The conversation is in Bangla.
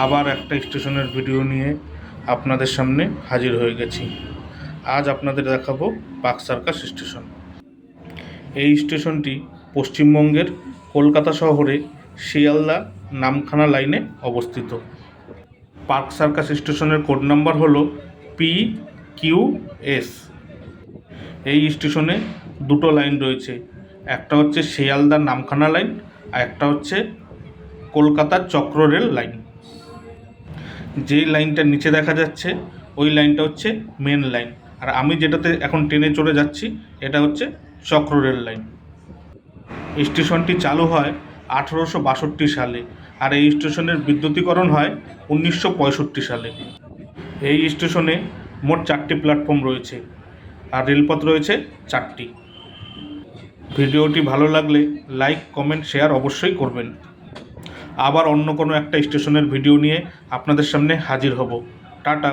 আবার একটা স্টেশনের ভিডিও নিয়ে আপনাদের সামনে হাজির হয়ে গেছি। আজ আপনাদের দেখাবো পাক সার্কাস স্টেশন। এই স্টেশনটি পশ্চিমবঙ্গের কলকাতা শহরে শিয়ালদা নামখানা লাইনে অবস্থিত। পার্ক সার্কাস স্টেশনের কোড নাম্বার হলো পি কিউ এস। এই স্টেশনে দুটো লাইন রয়েছে, একটা হচ্ছে শিয়ালদা নামখানা লাইন আর একটা হচ্ছে কলকাতার চক্র রেল লাইন। যেই লাইনটা নিচে দেখা যাচ্ছে, ওই লাইনটা হচ্ছে মেন লাইন আর আমি যেটাতে এখন ট্রেনে চড়ে যাচ্ছি, এটা হচ্ছে চক্র রেল লাইন স্টেশনটি চালু হয় আঠেরোশো বাষট্টি সালে, আর এই স্টেশনের বিদ্যুতীকরণ হয় উনিশশো পঁয়ষট্টি সালে। এই স্টেশনে মোট চারটি প্ল্যাটফর্ম রয়েছে, আর রেলপথ রয়েছে চারটি। ভিডিওটি ভালো লাগলে লাইক কমেন্ট শেয়ার অবশ্যই করবেন। আবার অন্য কোনো একটা স্টেশনের ভিডিও নিয়ে আপনাদের সামনে হাজির হব। টাটা।